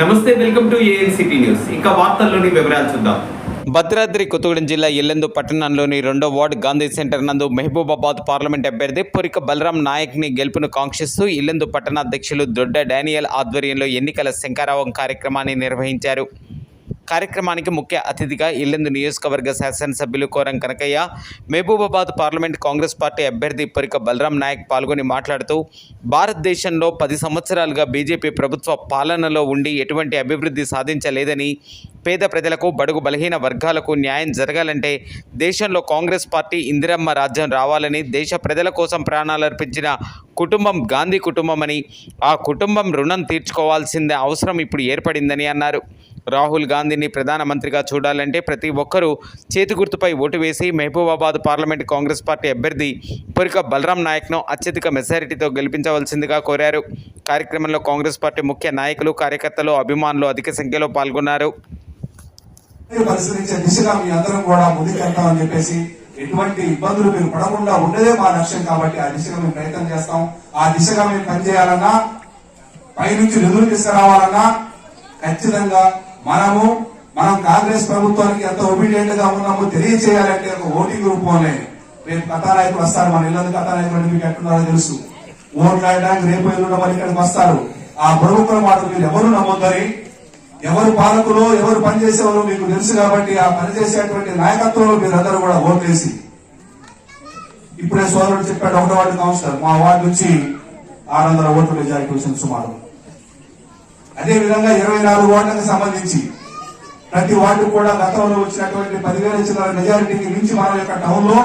నమస్తే welcome to ANCT news. వార్తల్లోని వివరాలు చూద్దాం. భద్రాద్రి కొత్తగూడెం జిల్లా ఎల్లెందు పట్టణంలోని రెండో వార్డు గాంధీ సెంటర్ నందు మహబూబాబాద్ పార్లమెంట్ అభ్యర్థి పురిక బలరాం నాయక్ని గెలుపును కాంక్షిస్తూ ఇల్లెందు పట్టణ అధ్యక్షులు దొడ్డ డానియల్ ఆధ్వర్యంలో ఎన్నికల శంకారావం కార్యక్రమాన్ని నిర్వహించారు. కార్యక్రమానికి ముఖ్య అతిథిగా ఇల్లెందు నియోజకవర్గ శాసనసభ్యులు కోరం కనకయ్య మహబూబాబాద్ పార్లమెంట్ కాంగ్రెస్ పార్టీ అభ్యర్థి పరిక బలరాం నాయక్ పాల్గొని మాట్లాడుతూ భారతదేశంలో పది సంవత్సరాలుగా బీజేపీ ప్రభుత్వ పాలనలో ఉండి ఎటువంటి అభివృద్ధి సాధించలేదని పేద ప్రజలకు బడుగు బలహీన వర్గాలకు న్యాయం జరగాలంటే దేశంలో కాంగ్రెస్ పార్టీ ఇందిరమ్మ రాజ్యం రావాలని దేశ ప్రజల కోసం ప్రాణాలర్పించిన కుటుంబం గాంధీ కుటుంబం అని ఆ కుటుంబం రుణం తీర్చుకోవాల్సిందే అవసరం ఇప్పుడు ఏర్పడిందని అన్నారు. రాహుల్ గాంధీని ప్రధానమంత్రిగా చూడాలంటే ప్రతి ఒక్కరూ చేతి గుర్తుపై ఓటు వేసి మహబూబాబాద్ పార్లమెంట్ కాంగ్రెస్ పార్టీ అభ్యర్థి పొరిక బలరాం నాయక్ను అత్యధిక మెజారిటీతో గెలిపించవలసిందిగా కోరారు. కార్యక్రమంలో కాంగ్రెస్ పార్టీ ముఖ్య నాయకులు కార్యకర్తలు అభిమానులు అధిక సంఖ్యలో పాల్గొన్నారు. పరిశీలించే దిశగా మీ అందరం కూడా ముందుకెళ్తామని చెప్పేసి ఎటువంటి ఇబ్బందులు మీరు పడకుండా ఉండేదే మా లక్ష్యం కాబట్టి ఆ దిశగా మేము ప్రయత్నం చేస్తాం. ఆ దిశగా మేము పనిచేయాలన్నా పైనుంచి నిధులు తీసుకురావాలన్నా ఖచ్చితంగా మనము మనం కాంగ్రెస్ ప్రభుత్వానికి ఎంత ఒబీడియంట్గా ఉన్నామో తెలియజేయాలంటే ఒక ఓటింగ్ రూపంలో రేపు కథానాయకులు వస్తారు. మన ఇల్లు కథానాయకులు అంటే మీకు ఎట్టున్నారో తెలుసు ఓట్లాడడానికి రేపు ఎల్లుండ మరి ఇక్కడికి వస్తారు. ఆ ప్రముఖుల మాటలు మీరు ఎవరు నమ్మొద్దని? ఎవరు పాలకులు ఎవరు పనిచేసేవారు మీకు తెలుసు కాబట్టి ఆ పనిచేసేటువంటి నాయకత్వంలో మీరందరూ కూడా ఓట్లేసి. ఇప్పుడే సోదరుడు చెప్పాడు ఒకటో వార్డు కౌన్సిలర్. మా వార్డు నుంచి ఆరు వందల ఓట్లు మెజారిటీ వచ్చింది సుమారు. అదే విధంగా ఇరవై నాలుగు వార్డులకు సంబంధించి ప్రతి వార్డు కూడా గతంలో వచ్చినటువంటి పదివేల చిల్లర మెజారిటీకి మించి మన యొక్క టౌన్లో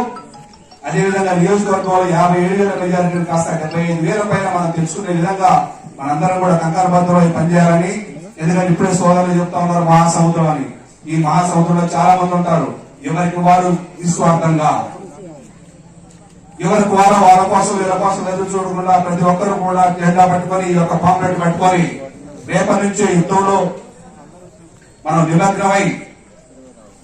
అదే విధంగా నియోజకవర్గంలో యాభై ఏడు వేల మెజారిటీ కాస్త డెబ్బై ఐదు వేల పైన మనం తెలుసుకునే విధంగా మనందరం కూడా కంగారు భద్రమై పనిచేయాలని ఎందుకంటే ఇప్పుడే సోదరులు చెప్తా ఉన్నారు మహాసముద్రం అని. ఈ మహాసముద్రంలో చాలా మంది ఉంటారు. ఎవరికి వారు నిస్వార్థంగా? ఎవరికి వారు వాళ్ళ కోసం వీళ్ళ కోసం ఎదురు చూడకుండా ప్రతి ఒక్కరు కూడా జెండా పట్టుకొని ఈ యొక్క పాంప్లెట్ పట్టుకొని రేపటి నుంచి యుద్ధంలో మనం నిమగ్నమై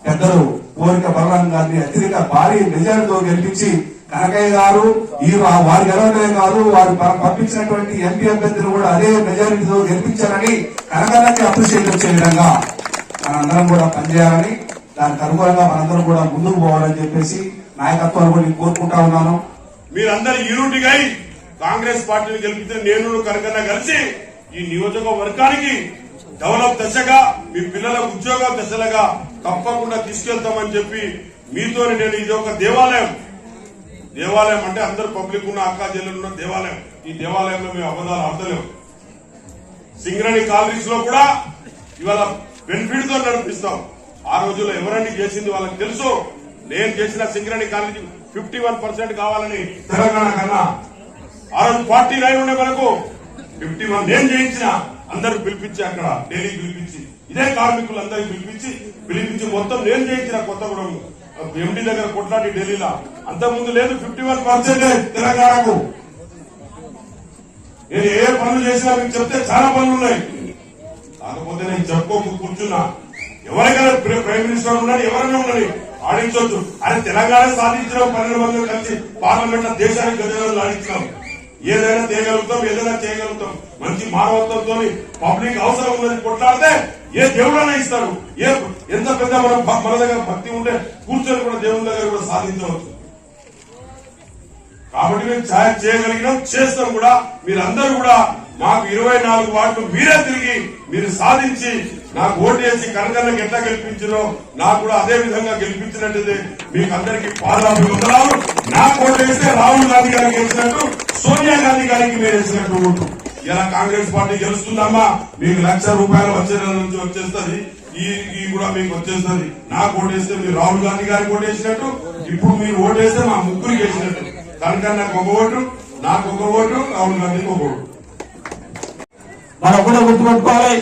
పెద్దలు కోరిక బలరాం గారిని అత్యధిక భారీ మెజారిటీతో గెలిపించి కనకయ్య గారు ఈ వారి వారు గెలవడమే కాదు వారు పంపించినటువంటి ఎంపీ అభ్యర్థులు కూడా అదే మెజారిటీతో గెలిపించారని కనకన్నకి అప్రిషియేట్ వచ్చే విధంగా మనందరం కూడా పనిచేయాలని దానికి అనుగుణంగా మనందరం కూడా ముందుకు పోవాలని చెప్పేసి నాయకత్వాలు కూడా కోరుకుంటా ఉన్నాను. మీరందరూ యూనిటీగా అయి కాంగ్రెస్ పార్టీని గెలిపితే నేను కనుకన్నా కలిసి ఈ నియోజకవర్గానికి డెవలప్ దశగా మీ పిల్లల ఉద్యోగ దశలుగా తప్పకుండా తీసుకెళ్తామని చెప్పి మీతో నేను ఇది ఒక దేవాలయం. దేవాలయం అంటే అందరు పబ్లిక్ ఉన్న అక్కా చెల్లెలు ఉన్న దేవాలయం. ఈ దేవాలయంలో మేము అబద్ధాలు ఆడలేము సింగరణి కాలనీస్లో కూడా ఇవాళ బెనిఫిట్తో నడిపిస్తాం. ఆ రోజుల్లో ఎవరన్నీ చేసింది వాళ్ళకి తెలుసు. నేను చేసిన Singareni colony fifty one percent కావాలని తెలంగాణ కన్నా ఆ రోజు ఫార్టీ నైన్ ఉండే మనకు ఫిఫ్టీ వన్ నేను చేయించిన అందరు పిలిపించి అక్కడ ఢిల్లీ పిలిపించి ఇదే కార్మికులు అందరికి పిలిపించి పిలిపించి మొత్తం నేను చేయించిన కొత్తగూడెం ఎండి దగ్గర కొట్లాడి ఢిల్లీలో అంతకుముందు లేదు ఫిఫ్టీ వన్ పర్సెంట్ తెలంగాణకు. నేను ఏ పనులు చేసినా మీకు చెప్తే చాలా పనులు ఉన్నాయి. కాకపోతే నేను చెప్పుకోకు కూర్చున్నా. ఎవరికైనా ప్రైమ్ మినిస్టర్ ఉన్నాడు ఎవరైనా ఉండని ఆడించవచ్చు అరే తెలంగాణ సాధించిన పన్నెండు మంది కలిసి పార్లమెంట్ దేశానికి గజలను ఆడించాం ఏదైనా చేయగలుగుతాం ఏదైనా చేయగలుగుతాం. మంచి మానవత్వంతో పబ్లిక్ అవసరం ఉన్నది కొట్లాడితే ఏ దేవుడైనా ఇస్తారు. ఏ ఎంత పెద్ద మనం మన దగ్గర భక్తి ఉంటే కూర్చొని కూడా దేవుని దగ్గర కూడా సాధించవచ్చు. కాబట్టి మేము ఛాయ చేయగలిగినాం చేస్తాం కూడా. మీరందరూ కూడా మాకు ఇరవై నాలుగు వాటిలో మీరే తిరిగి మీరు సాధించి నాకు ఓటేసి కనకన్నకి ఎట్లా గెలిపించారో నాకు కూడా అదే విధంగా గెలిపించినట్టు మీకు అందరికి పాదాభివందనాలు. నాకు ఓటేస్తే రాహుల్ గాంధీ గారికి గెలిచినట్టు సోనియా గాంధీ గారికి మీరు వేసినట్టు ఓటు ఇలా కాంగ్రెస్ పార్టీ గెలుస్తుందమ్మా మీకు లక్ష రూపాయలు వచ్చే నెల నుంచి వచ్చేస్తుంది ఈ ఈ కూడా మీకు వచ్చేస్తుంది. నాకు ఓటేస్తే మీరు రాహుల్ గాంధీ గారికి ఓటేసినట్టు ఇప్పుడు మీరు ఓటేస్తే మా ముగ్గురికి వేసినట్టు. కనుక నాకు ఒక ఓటు నాకు ఒక ఓటు రాహుల్ గాంధీకి ఒక ఓటు. మనం కూడా గుర్తుపెట్టుకోవాలి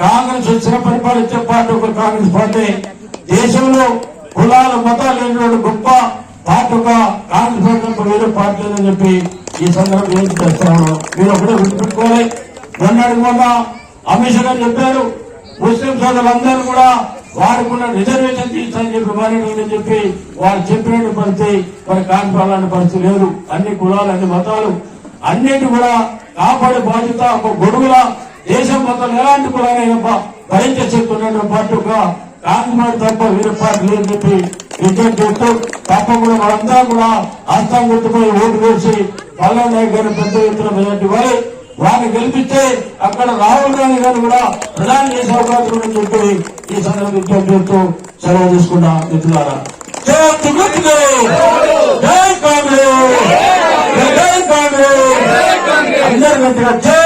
కాంగ్రెస్ వచ్చిన పరిపాలించే పార్టీ ఒక కాంగ్రెస్ పార్టీ. దేశంలో కులాలు మతాలు లేనివాడు గొప్ప పార్టీ ఒక కాంగ్రెస్ పార్టీ వేరే పార్టీ లేదని చెప్పి ఈ సందర్భం ఏం చేస్తా మీరు ఒకటే గుర్తుపెట్టుకోవాలి మొన్నటికి మొన్న అమిత్ షా గారు చెప్పారు ముస్లిం సోదరులందరూ కూడా వారికి ఉన్న రిజర్వేషన్ తీస్తానని చెప్పి మానేటని చెప్పి వారు చెప్పినట్టు పరిస్థితి మరి కాకపోవాలని పరిస్థితి లేదు. అన్ని కులాలు అన్ని మతాలు అన్నిటి కూడా కాపాడే బాధ్యత ఒక గొడుగుల దేశం మొత్తం ఎలాంటి కులాలైనా భరించే శక్తి ఉన్నటువంటి పార్టీ తప్ప వీరపాటు లేదని చెప్పి విజ్ఞప్తి చేస్తూ తప్పకుండా మనందరం కూడా హస్తం గుర్తుపోయి ఓటు వేసి పల్లా నాయక్ గారిని పెద్ద ఎత్తున ప్రజెంట్ ఇవ్వాలి. వారిని గెలిపిస్తే అక్కడ రాహుల్ గాంధీ గారు కూడా ప్రధాని చేసే అవకాశం ఉందని చెప్పి ఈ సందర్భంగా విజ్ఞప్తి చేస్తూ సెలవు తీసుకున్నా మిత్రులారా. జై కాంగ్రెస్! జై కాంగ్రెస్! అందరి గట్టిగా జయంతి